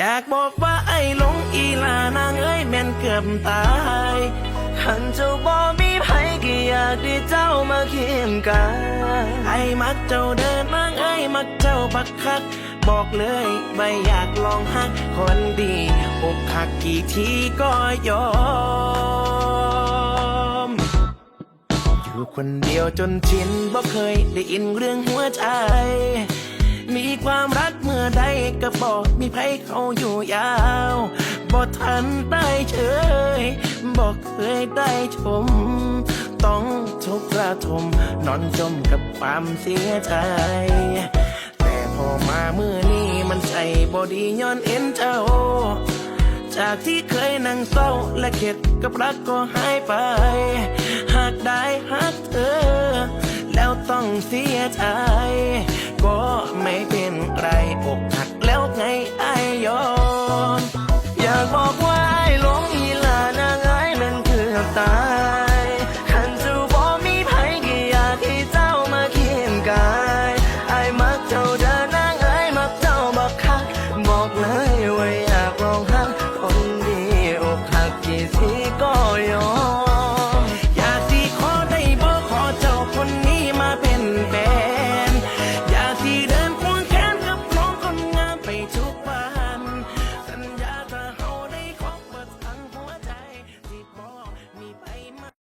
อยากบอกว่าไอ้หลงอีลานางเอ้ยแม่นเกือบตายหันเจ้าบ่มีไผก็อยากได้เจ้ามาเคียงกายไอ้มักเจ้าเดินนางเอ้ยมักเจ้าบักคัก บอกเลยไม่อยากลองหักคนดีอกหักกี่ทีก็ยอม อยู่คนเดียวจนชินบ่เคยได้อินเรื่องหัวใจ ใดก็บอกมีไผเขาอยู่ยาวบ่ทันได้เฉยบอกเคยได้ชม ต้องทุกข์ระทมนอนจมกับความเสียใจ แต่พอมาเมื่อนี้มันใจบ่ดีย้อนเอ็นเจ้า จากที่เคยนั่งเศร้าและเข็ดกับรักก็หายไป หากได้หักเธอ แล้วต้องเสียใจ ก็ไม่เป็น